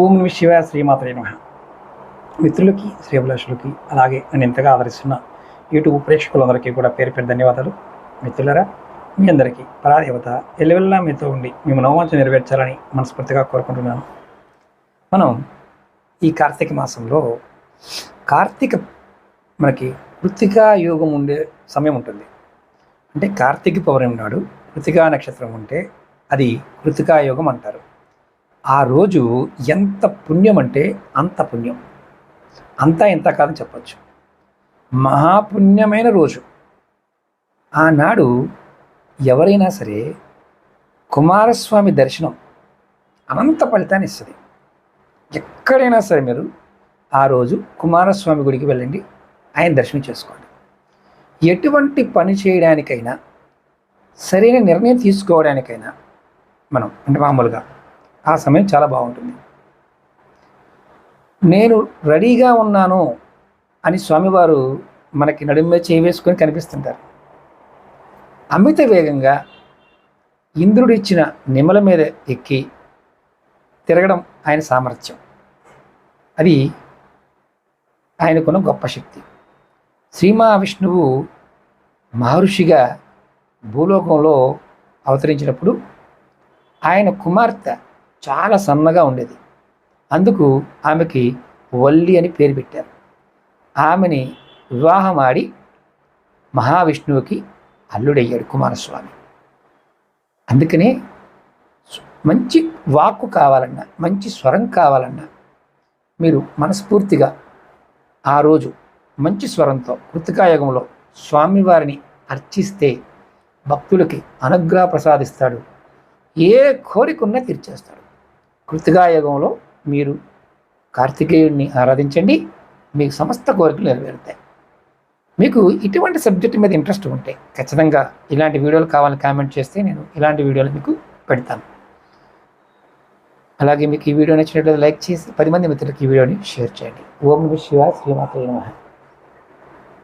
ఓం నమ శివ శ్రీమాత్రే నమ. మిత్రులకి శ్రీభిలాషులకి అలాగే నన్ను ఎంతగా ఆదరిస్తున్న యూట్యూబ్ ప్రేక్షకులందరికీ కూడా పేరు పేరు ధన్యవాదాలు. మిత్రులరా మీ అందరికీ పరాదేవత ఎల్లవెల్లా మీతో ఉండి మేము నవమాంచ నెరవేర్చాలని మనస్ఫూర్తిగా కోరుకుంటున్నాను. మనం ఈ కార్తీక మాసంలో కార్తీక మనకి కృతికా యోగం ఉండే సమయం ఉంటుంది. అంటే కార్తీక పౌర్ణమి నాడు కృతికా నక్షత్రం ఉంటే అది కృతికా యోగం అంటారు. ఆ రోజు ఎంత పుణ్యం అంటే అంత పుణ్యం. అంతా ఎంత కాదని చెప్పచ్చు. మహాపుణ్యమైన రోజు. ఆనాడు ఎవరైనా సరే కుమారస్వామి దర్శనం అనంత ఫలితాన్ని ఇస్తుంది. ఎక్కడైనా సరే మీరు ఆ రోజు కుమారస్వామి గుడికి వెళ్ళండి ఆయన దర్శనం చేసుకోండి. ఎటువంటి పని చేయడానికైనా సరైన నిర్ణయం తీసుకోవడానికైనా మనం అంటే మామూలుగా ఆ సమయం చాలా బాగుంటుంది. నేను రెడీగా ఉన్నాను అని స్వామివారు మనకి నడుమ చేయి వేసుకొని కనిపిస్తుంటారు. అమిత వేగంగా ఇంద్రుడిచ్చిన నిమల మీద ఎక్కి తిరగడం ఆయన సామర్థ్యం. అది ఆయనకున్న గొప్ప శక్తి. శ్రీ మహావిష్ణువు మహర్షిగా భూలోకంలో అవతరించినప్పుడు ఆయన కుమార్తె చాలా సన్నగా ఉండేది. అందుకు ఆమెకి వల్లి అని పేరు పెట్టారు. ఆమెని వివాహం ఆడి మహావిష్ణువుకి అల్లుడయ్యాడు కుమారస్వామి. అందుకనే మంచి వాక్కు కావాలన్నా మంచి స్వరం కావాలన్నా మీరు మనస్ఫూర్తిగా ఆ రోజు మంచి స్వరంతో కృతికాయుగంలో స్వామివారిని అర్చిస్తే భక్తులకి అనుగ్రహ ప్రసాదిస్తాడు. ఏ కోరికున్నా తీర్చేస్తాడు. కృతికాయుగంలో మీరు కార్తికేయుడిని ఆరాధించండి. మీకు సమస్త కోరికలు నెరవేరుతాయి. మీకు ఇటువంటి సబ్జెక్ట్ మీద ఇంట్రెస్ట్ ఉంటే ఖచ్చితంగా ఇలాంటి వీడియోలు కావాలని కామెంట్ చేస్తే నేను ఇలాంటి వీడియోలు మీకు పెడతాను. అలాగే మీకు ఈ వీడియో నచ్చినట్లయితే లైక్ చేసి పది మంది మిత్రులకి ఈ వీడియోని షేర్ చేయండి. ఓం నమ శివ శ్రీమాత నమః.